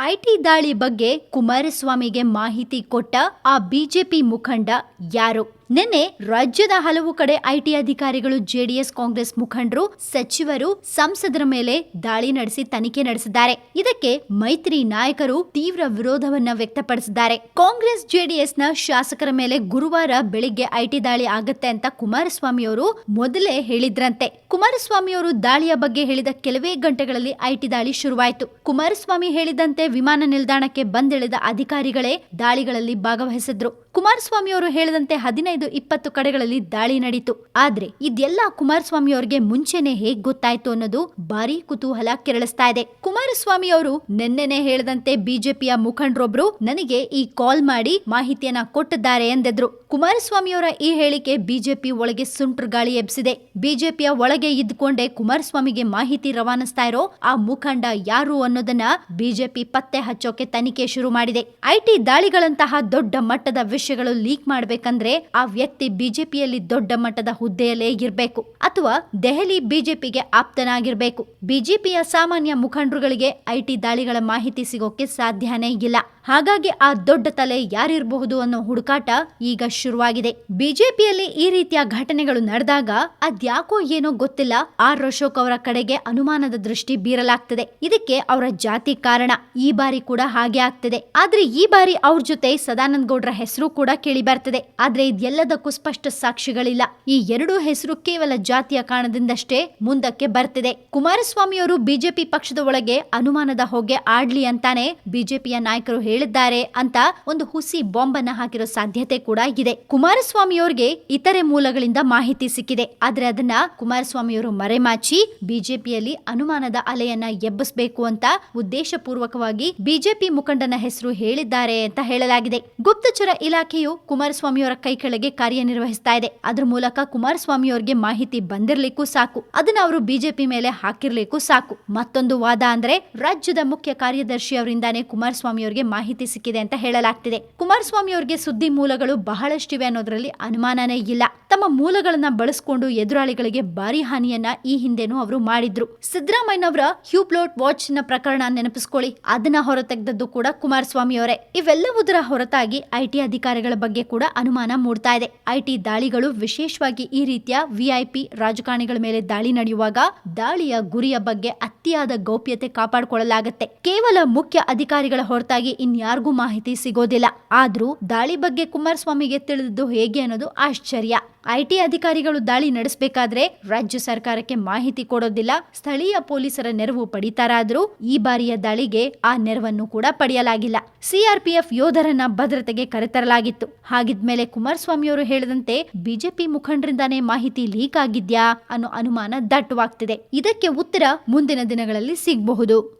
IT ದಾಳಿ ಬಗ್ಗೆ ಕುಮಾರಸ್ವಾಮಿಗೆ ಮಾಹಿತಿ ಕೊಟ್ಟ ಆ ಬಿಜೆಪಿ ಮುಖಂಡ ಯಾರು? ನಿನ್ನೆ ರಾಜ್ಯದ ಹಲವು ಕಡೆ ಐಟಿ ಅಧಿಕಾರಿಗಳು ಜೆಡಿಎಸ್ ಕಾಂಗ್ರೆಸ್ ಮುಖಂಡರು, ಸಚಿವರು, ಸಂಸದರ ಮೇಲೆ ದಾಳಿ ನಡೆಸಿ ತನಿಖೆ ನಡೆಸಿದ್ದಾರೆ. ಇದಕ್ಕೆ ಮೈತ್ರಿ ನಾಯಕರು ತೀವ್ರ ವಿರೋಧವನ್ನ ವ್ಯಕ್ತಪಡಿಸಿದ್ದಾರೆ. ಕಾಂಗ್ರೆಸ್ ಜೆಡಿಎಸ್ನ ಶಾಸಕರ ಮೇಲೆ ಗುರುವಾರ ಬೆಳಿಗ್ಗೆ ಐಟಿ ದಾಳಿ ಆಗತ್ತೆ ಅಂತ ಕುಮಾರಸ್ವಾಮಿ ಅವರು ಮೊದಲೇ ಹೇಳಿದ್ರಂತೆ. ಕುಮಾರಸ್ವಾಮಿ ಅವರು ದಾಳಿಯ ಬಗ್ಗೆ ಹೇಳಿದ ಕೆಲವೇ ಗಂಟೆಗಳಲ್ಲಿ ಐಟಿ ದಾಳಿ ಶುರುವಾಯಿತು. ಕುಮಾರಸ್ವಾಮಿ ಹೇಳಿದಂತೆ ವಿಮಾನ ನಿಲ್ದಾಣಕ್ಕೆ ಬಂದಿಳಿದ ಅಧಿಕಾರಿಗಳೇ ದಾಳಿಗಳಲ್ಲಿ ಭಾಗವಹಿಸಿದ್ರು. ಕುಮಾರಸ್ವಾಮಿ ಅವರು ಹೇಳಿದಂತೆ ಹದಿನೈದು, ಇಪ್ಪತ್ತು ಕಡೆಗಳಲ್ಲಿ ದಾಳಿ ನಡೀತು. ಆದ್ರೆ ಇದೆಲ್ಲ ಕುಮಾರಸ್ವಾಮಿ ಅವರಿಗೆ ಮುಂಚೆನೆ ಹೇಗ್ ಗೊತ್ತಾಯ್ತು ಅನ್ನೋದು ಭಾರಿ ಕುತೂಹಲ ಕೆರಳಿಸ್ತಾ ಇದೆ. ಕುಮಾರಸ್ವಾಮಿ ಅವರು ನಿನ್ನೆನೆ ಹೇಳಿದಂತೆ ಬಿಜೆಪಿಯ ಮುಖಂಡರೊಬ್ರು ನನಗೆ ಈ ಕಾಲ್ ಮಾಡಿ ಮಾಹಿತಿಯನ್ನ ಕೊಟ್ಟಿದ್ದಾರೆ ಎಂದೆದ್ರು. ಕುಮಾರಸ್ವಾಮಿ ಅವರ ಈ ಹೇಳಿಕೆ ಬಿಜೆಪಿ ಒಳಗೆ ಸುಂಟ್ರ ಗಾಳಿ ಎಬ್ಸಿದೆ. ಬಿಜೆಪಿಯ ಒಳಗೆ ಇದ್ಕೊಂಡೇ ಕುಮಾರಸ್ವಾಮಿಗೆ ಮಾಹಿತಿ ರವಾನಿಸ್ತಾ ಇರೋ ಆ ಮುಖಂಡ ಯಾರು ಅನ್ನೋದನ್ನ ಬಿಜೆಪಿ ಪತ್ತೆ ಹಚ್ಚೋಕೆ ತನಿಖೆ ಶುರು ಮಾಡಿದೆ. ಐಟಿ ದಾಳಿಗಳಂತಹ ದೊಡ್ಡ ಮಟ್ಟದ ವಿಷಯಗಳು ಲೀಕ್ ಮಾಡಬೇಕಂದ್ರೆ ಆ ವ್ಯಕ್ತಿ ಬಿಜೆಪಿಯಲ್ಲಿ ದೊಡ್ಡ ಮಟ್ಟದ ಹುದ್ದೆಯಲ್ಲೇ ಇರಬೇಕು. ಅಥವಾ ದೆಹಲಿ ಬಿಜೆಪಿಗೆ ಆಪ್ತನಾಗಿರ್ಬೇಕು. ಬಿಜೆಪಿಯ ಸಾಮಾನ್ಯ ಮುಖಂಡರುಗಳಿಗೆ ಐಟಿ ದಾಳಿಗಳ ಮಾಹಿತಿ ಸಿಗೋಕೆ ಸಾಧ್ಯನೇ ಇಲ್ಲ. ಹಾಗಾಗಿ ಆ ದೊಡ್ಡ ತಲೆ ಯಾರಿರಬಹುದು ಅನ್ನೋ ಹುಡುಕಾಟ ಈಗ ಶುರುವಾಗಿದೆ. ಬಿಜೆಪಿಯಲ್ಲಿ ಈ ರೀತಿಯ ಘಟನೆಗಳು ನಡೆದಾಗ ಅದ್ಯಾಕೋ ಏನೋ ಗೊತ್ತಿಲ್ಲ. ಆರ್ ಅಶೋಕ್ ಅವರ ಕಡೆಗೆ ಅನುಮಾನದ ದೃಷ್ಟಿ ಬೀರಲಾಗ್ತದೆ. ಇದಕ್ಕೆ ಅವರ ಜಾತಿ ಕಾರಣ. ಈ ಬಾರಿ ಕೂಡ ಹಾಗೆ ಆಗ್ತದೆ. ಆದ್ರೆ ಈ ಬಾರಿ ಅವ್ರ ಜೊತೆ ಸದಾನಂದ ಗೌಡ್ರ ಹೆಸರು ಕೂಡ ಕೇಳಿ ಬರ್ತದೆ ಆದ್ರೆ ಇದೆಲ್ಲದಕ್ಕೂ ಸ್ಪಷ್ಟ ಸಾಕ್ಷಿಗಳಿಲ್ಲ. ಈ ಎರಡು ಹೆಸರು ಕೇವಲ ಜಾತಿಯ ಕಾರಣದಿಂದಷ್ಟೇ ಮುಂದಕ್ಕೆ ಬರ್ತಿದೆ. ಕುಮಾರಸ್ವಾಮಿ ಅವರು ಬಿಜೆಪಿ ಪಕ್ಷದ ಒಳಗೆ ಅನುಮಾನದ ಹೊಗೆ ಆಡ್ಲಿ ಅಂತಾನೆ ಬಿಜೆಪಿಯ ನಾಯಕರು ಹೇಳಿದ್ದಾರೆ ಅಂತ ಒಂದು ಹುಸಿ ಬಾಂಬ್ ಅನ್ನ ಹಾಕಿರೋ ಸಾಧ್ಯತೆ ಕೂಡ ಇದೆ. ಕುಮಾರಸ್ವಾಮಿ ಅವರಿಗೆ ಇತರೆ ಮೂಲಗಳಿಂದ ಮಾಹಿತಿ ಸಿಕ್ಕಿದೆ. ಆದ್ರೆ ಅದನ್ನ ಕುಮಾರಸ್ವಾಮಿ ಅವರು ಮರೆಮಾಚಿ ಬಿಜೆಪಿಯಲ್ಲಿ ಅನುಮಾನದ ಅಲೆಯನ್ನ ಎಬ್ಬಿಸಬೇಕು ಅಂತ ಉದ್ದೇಶಪೂರ್ವಕವಾಗಿ ಬಿಜೆಪಿ ಮುಖಂಡನ ಹೆಸರು ಹೇಳಿದ್ದಾರೆ ಅಂತ ಹೇಳಲಾಗಿದೆ. ಗುಪ್ತಚರ ಇಲಾಖೆಯು ಕುಮಾರಸ್ವಾಮಿಯವರ ಕೈ ಕೆಳಗೆ ಕಾರ್ಯನಿರ್ವಹಿಸ್ತಾ ಇದೆ. ಅದ್ರ ಮೂಲಕ ಕುಮಾರಸ್ವಾಮಿಯವರಿಗೆ ಮಾಹಿತಿ ಬಂದಿರ್ಲಿಕ್ಕೂ ಸಾಕು. ಅದನ್ನ ಅವರು ಬಿಜೆಪಿ ಮೇಲೆ ಹಾಕಿರ್ಲಿಕ್ಕೂ ಸಾಕು. ಮತ್ತೊಂದು ವಾದ ಅಂದ್ರೆ ರಾಜ್ಯದ ಮುಖ್ಯ ಕಾರ್ಯದರ್ಶಿ ಅವರಿಂದಾನೇ ಕುಮಾರಸ್ವಾಮಿ ಅವರಿಗೆ ಮಾಹಿತಿ ಸಿಕ್ಕಿದೆ ಅಂತ ಹೇಳಲಾಗ್ತಿದೆ. ಕುಮಾರಸ್ವಾಮಿಯವರಿಗೆ ಸುದ್ದಿ ಮೂಲಗಳು ಬಹಳಷ್ಟಿವೆ ಅನ್ನೋದ್ರಲ್ಲಿ ಅನುಮಾನನೇ ಇಲ್ಲ. ತಮ್ಮ ಮೂಲಗಳನ್ನ ಬಳಸಿಕೊಂಡು ಎದುರಾಳಿಗಳಿಗೆ ಭಾರಿ ಹಾನಿಯನ್ನ ಈ ಹಿಂದೆನೂ ಅವರು ಮಾಡಿದ್ರು. ಸಿದ್ದರಾಮಯ್ಯನವರ ಹ್ಯೂಬ್ಲೋಟ್ ವಾಚ್ನ ಪ್ರಕರಣ ನೆನಪಿಸ್ಕೊಳ್ಳಿ. ಅದನ್ನ ಹೊರತೆಗೆದದ್ದು ಕೂಡ ಕುಮಾರಸ್ವಾಮಿಯವರೇ. ಇವೆಲ್ಲವುದರ ಹೊರತಾಗಿ ಐಟಿ ಅಧಿಕಾರಿಗಳ ಬಗ್ಗೆ ಕೂಡ ಅನುಮಾನ ಮೂಡ್ತಾ ಇದೆ. ಐಟಿ ದಾಳಿಗಳು ವಿಶೇಷವಾಗಿ ಈ ರೀತಿಯ ವಿಐಪಿ ರಾಜಕಾರಣಿಗಳ ಮೇಲೆ ದಾಳಿ ನಡೆಯುವಾಗ ದಾಳಿಯ ಗುರಿಯ ಬಗ್ಗೆ ಅತಿಯಾದ ಗೌಪ್ಯತೆ ಕಾಪಾಡಿಕೊಳ್ಳಲಾಗುತ್ತೆ. ಕೇವಲ ಮುಖ್ಯ ಅಧಿಕಾರಿಗಳ ಹೊರತಾಗಿ ಇನ್ಯಾರಿಗೂ ಮಾಹಿತಿ ಸಿಗೋದಿಲ್ಲ. ಆದ್ರೂ ದಾಳಿ ಬಗ್ಗೆ ಕುಮಾರಸ್ವಾಮಿಗೆ ತಿಳಿದಿದ್ದು ಹೇಗೆ ಅನ್ನೋದು ಆಶ್ಚರ್ಯ. ಐಟಿ ಅಧಿಕಾರಿಗಳು ದಾಳಿ ನಡೆಸಬೇಕಾದ್ರೆ ರಾಜ್ಯ ಸರ್ಕಾರಕ್ಕೆ ಮಾಹಿತಿ ಕೊಡೋದಿಲ್ಲ. ಸ್ಥಳೀಯ ಪೊಲೀಸರ ನೆರವು ಪಡಿತಾರಾದ್ರೂ ಈ ಬಾರಿಯ ದಾಳಿಗೆ ಆ ನೆರವನ್ನು ಕೂಡ ಪಡೆಯಲಾಗಿಲ್ಲ. ಸಿಆರ್ಪಿಎಫ್ ಯೋಧರನ್ನ ಭದ್ರತೆಗೆ ಕರೆತರಲಾಗಿತ್ತು. ಹಾಗಿದ್ಮೇಲೆ ಕುಮಾರಸ್ವಾಮಿಯವರು ಹೇಳಿದಂತೆ, ಬಿಜೆಪಿ ಮುಖಂಡರಿಂದಾನೇ ಮಾಹಿತಿ ಲೀಕ್ ಆಗಿದ್ಯಾ ಅನ್ನೋ ಅನುಮಾನ ದಟ್ಟವಾಗ್ತಿದೆ. ಇದಕ್ಕೆ ಉತ್ತರ ಮುಂದಿನ ದಿನಗಳಲ್ಲಿ ಸಿಗಬಹುದು.